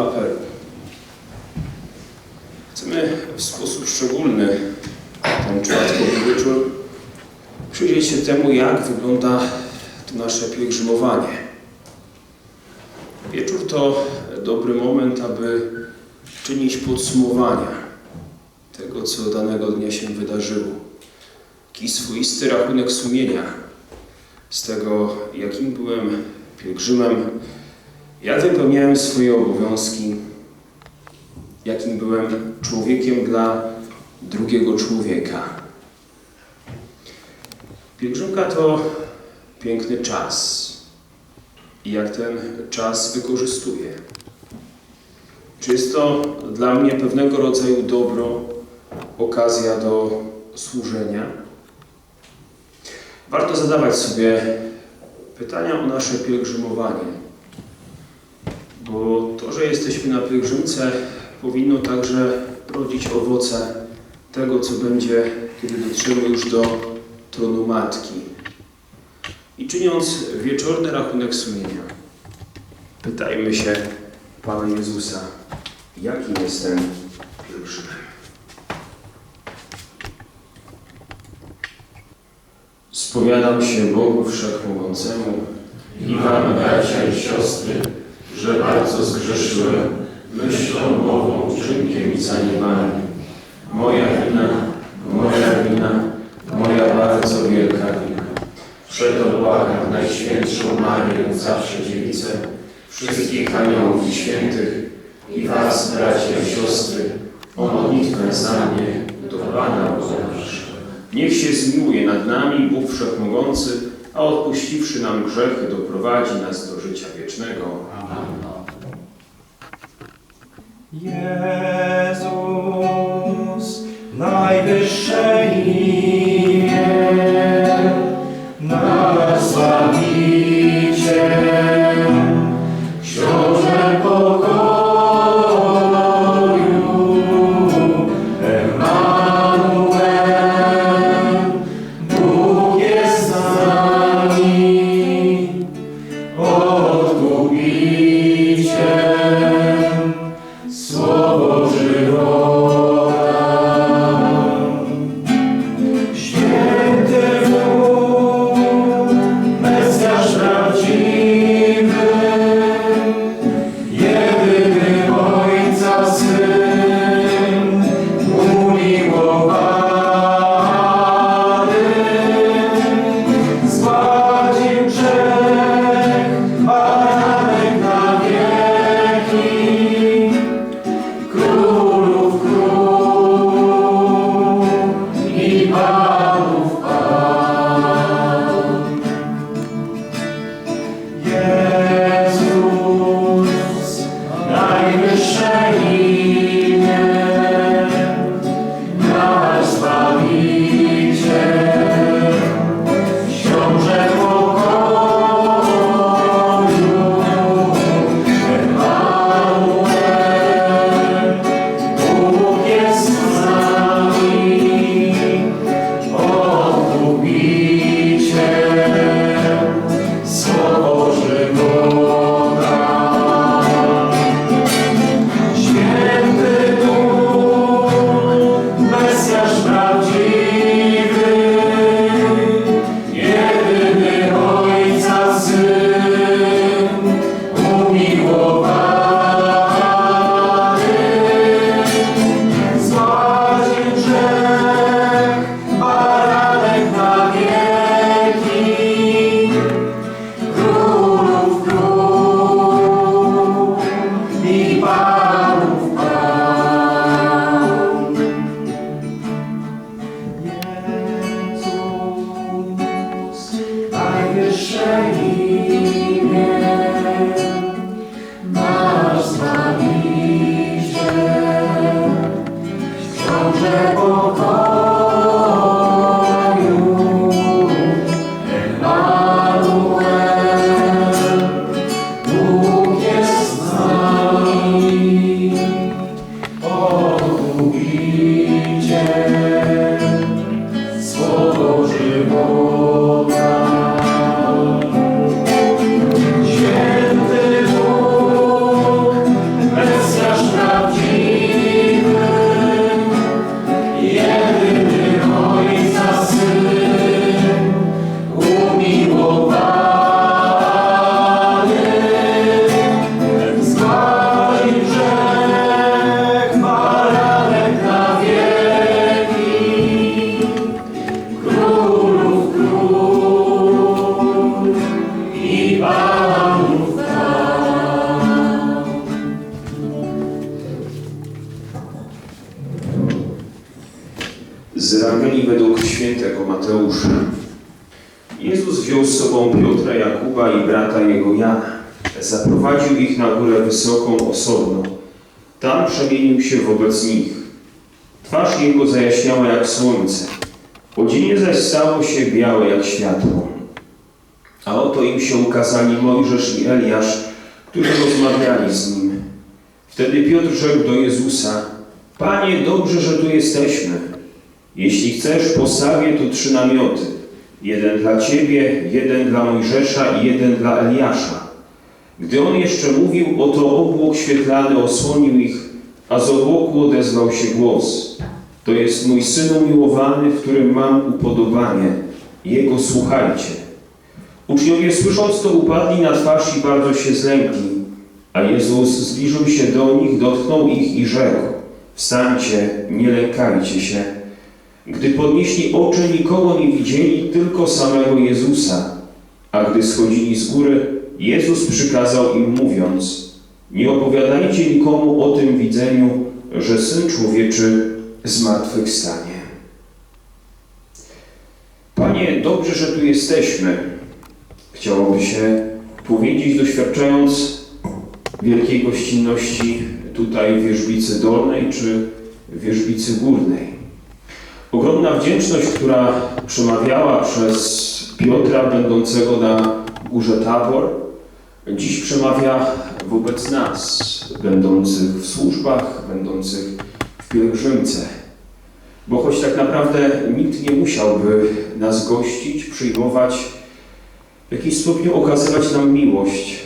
apelu. Chcemy w sposób szczególny ten czwartkowy wieczór przyjrzeć się temu, jak wygląda to nasze pielgrzymowanie. Wieczór to dobry moment, aby czynić podsumowania tego, co danego dnia się wydarzyło taki swoisty rachunek sumienia z tego, jakim byłem pielgrzymem, jak wypełniałem swoje obowiązki, jakim byłem człowiekiem dla drugiego człowieka. Pielgrzymka to piękny czas. I jak ten czas wykorzystuję? Czy jest to dla mnie pewnego rodzaju dobro, okazja do służenia? Warto zadawać sobie pytania o nasze pielgrzymowanie, bo to, że jesteśmy na pielgrzymce, powinno także rodzić owoce tego, co będzie, kiedy dotrzemy już do tronu Matki. I czyniąc wieczorny rachunek sumienia, pytajmy się Pana Jezusa, jakim jestem pielgrzymem. Spowiadam się Bogu Wszechmogącemu I wam, bracia i siostry, że bardzo zgrzeszyłem myślą, mową, uczynkiem i zaniedbaniem. Moja wina, moja wina, moja bardzo wielka wina. Przeto błagam Najświętszą Marię, zawsze dziewicę, wszystkich aniołów i świętych i was, bracia i siostry, o modlitwę za mnie do Pana Boga. Niech się zmiłuje nad nami Bóg Wszechmogący, a odpuściwszy nam grzechy, doprowadzi nas do życia wiecznego. Jezus, najwyższe wobec nich. Twarz jego zajaśniała jak słońce. Odzienie zaś stało się białe jak światło. A oto im się ukazali Mojżesz i Eliasz, którzy rozmawiali z nim. Wtedy Piotr rzekł do Jezusa, Panie, dobrze, że tu jesteśmy. Jeśli chcesz, postawię tu trzy namioty. Jeden dla Ciebie, jeden dla Mojżesza i jeden dla Eliasza. Gdy on jeszcze mówił, oto obłok świetlany osłonił ich, a z obłoku odezwał się głos. To jest mój Syn umiłowany, w którym mam upodobanie. Jego słuchajcie. Uczniowie słysząc to upadli na twarz i bardzo się zlękli. A Jezus zbliżył się do nich, dotknął ich i rzekł: Wstańcie, nie lękajcie się. Gdy podnieśli oczy, nikogo nie widzieli, tylko samego Jezusa. A gdy schodzili z góry, Jezus przykazał im, mówiąc: Nie opowiadajcie nikomu o tym widzeniu, że syn człowieczy zmartwychwstanie. Panie, dobrze, że tu jesteśmy. Chciałoby się powiedzieć, doświadczając wielkiej gościnności tutaj w Wierzbicy Dolnej czy Wierzbicy Górnej. Ogromna wdzięczność, która przemawiała przez Piotra będącego na górze Tabor, dziś przemawia wobec nas, będących w służbach, będących w pielgrzymce. Bo choć tak naprawdę nikt nie musiałby nas gościć, przyjmować, w jakiś stopniu okazywać nam miłość,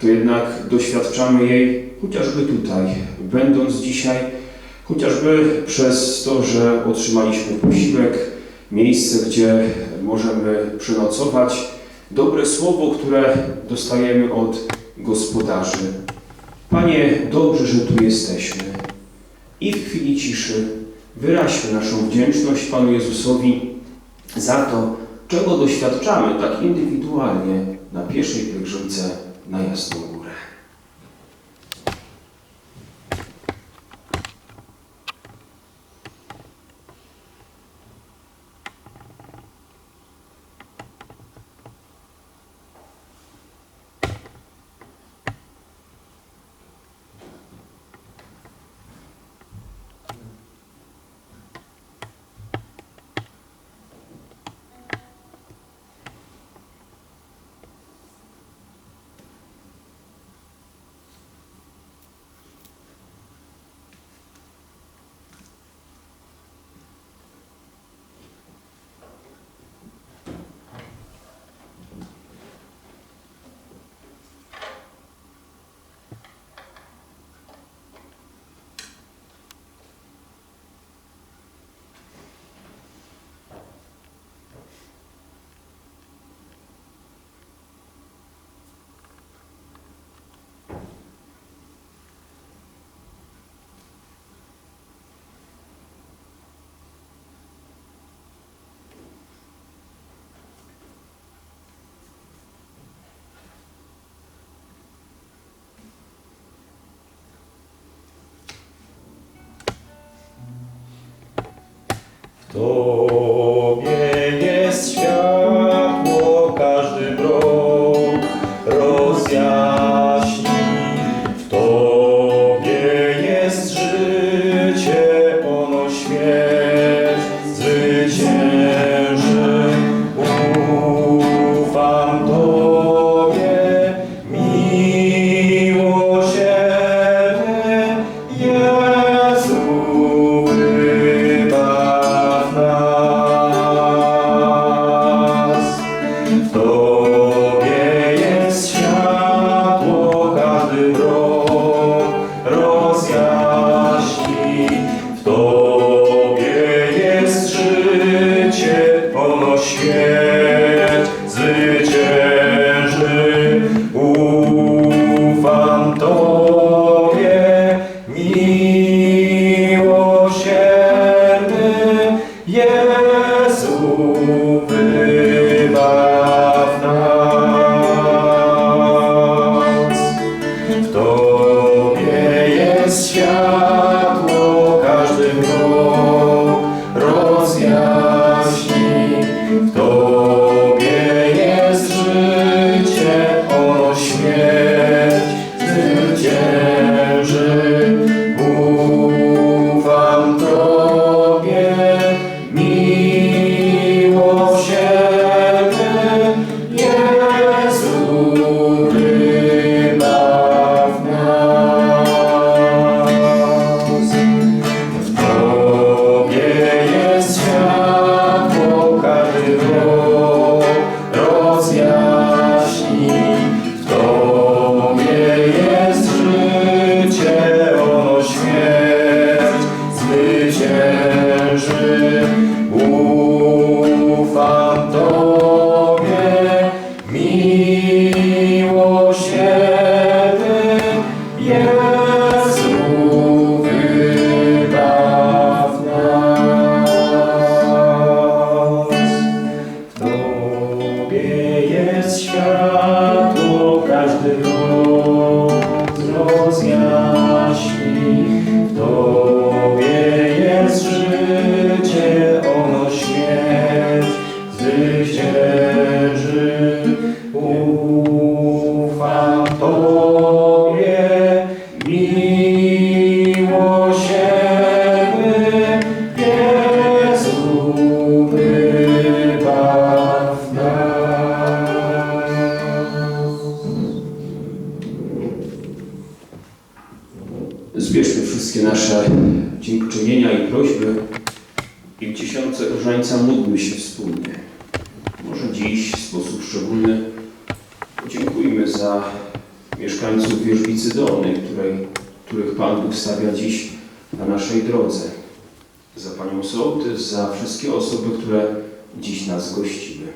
to jednak doświadczamy jej chociażby tutaj, będąc dzisiaj, chociażby przez to, że otrzymaliśmy posiłek, miejsce, gdzie możemy przenocować, dobre słowo, które dostajemy od gospodarzy. Panie, dobrze, że tu jesteśmy. I w chwili ciszy wyraźmy naszą wdzięczność Panu Jezusowi za to, czego doświadczamy tak indywidualnie na pierwszej pielgrzymce na Jasną Górę. Szczególny podziękujmy za mieszkańców Wierzbicy Dolnej, której, których Pan Bóg stawia dziś na naszej drodze. Za Panią Sołtys, za wszystkie osoby, które dziś nas gościły.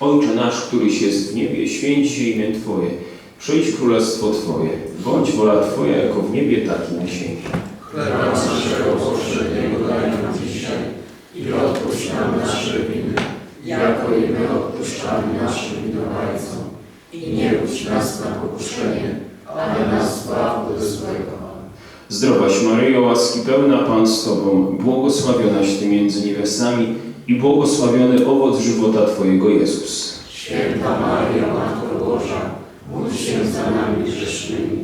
Ojcze nasz, któryś jest w niebie, święć się imię Twoje. Przyjdź królestwo Twoje. Bądź wola Twoja, jako w niebie, tak i na ziemi. Chleba naszego powszedniego daj nam dzisiaj i odpuść nam nasze winy, jako i my odpuszczamy naszym winowajcom. I nie budź nas na pokuszenie, ale nas zbaw od złego. Zdrowaś Maryjo, łaski pełna Pan z Tobą, błogosławionaś Ty między niewiastami i błogosławiony owoc żywota Twojego Jezus. Święta Maryjo, Matko Boża, módl się za nami grzesznymi,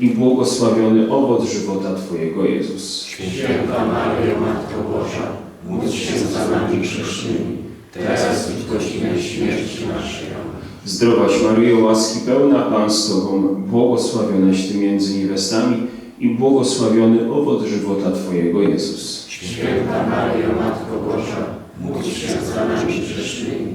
i błogosławiony owoc żywota Twojego Jezus. Święta Maryjo, Matko Boża, módl się za nami grzesznymi, teraz i w godzinę śmierci naszej. Zdrowaś Maryjo, łaski pełna Pan z Tobą, błogosławionaś Ty między niewiastami i błogosławiony owoc żywota Twojego Jezus. Święta Maryjo, Matko Boża, módl się za nami grzesznymi,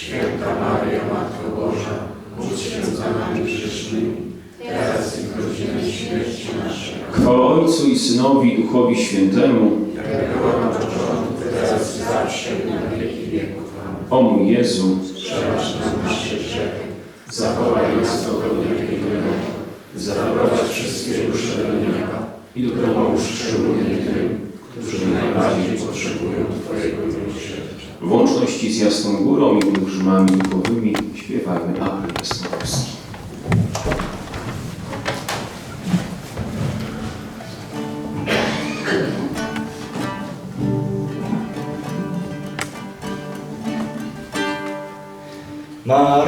Święta Maryjo, Matko Boża, módl się za nami grzesznymi, teraz i w godzinę śmierci naszej. Chwała Ojcu i Synowi i Duchowi Świętemu, Jak było na początku, teraz i zawsze, i na wieki wieków. O mój Jezu, Przebacz nam nasze grzechy, zachowaj nas od ognia zaprowadź wszystkie dusze do nieba i do pomóż szczególnie tym, którzy najbardziej potrzebują Twojego miłosierdzia. W łączności z Jasną Górą i pielgrzymami duchowymi śpiewajmy apel Jasnogórski. Maryjo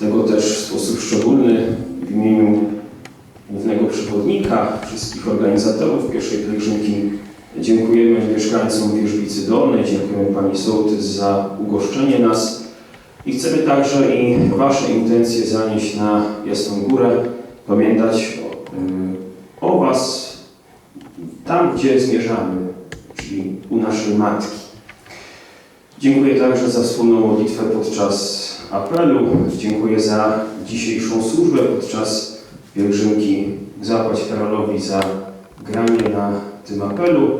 Dolnej. Tego też w sposób szczególny w imieniu głównego przewodnika, wszystkich organizatorów pierwszej pielgrzymki dziękujemy mieszkańcom Wierzbicy Dolnej, dziękujemy Pani Sołtys za ugoszczenie nas i chcemy także i Wasze intencje zanieść na Jasną Górę, pamiętać o, o Was tam, gdzie zmierzamy, czyli u naszej Matki. Dziękuję także za wspólną modlitwę podczas apelu. Dziękuję za dzisiejszą służbę podczas pielgrzymki. Zapłać Karolowi za granie na tym apelu.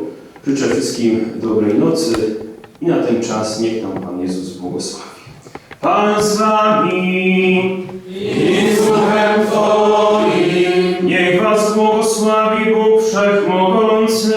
Życzę wszystkim dobrej nocy i na ten czas niech nam Pan Jezus błogosławi. Pan z Wami! I z duchem Twoim. Niech Was błogosławi Bóg Wszechmogący,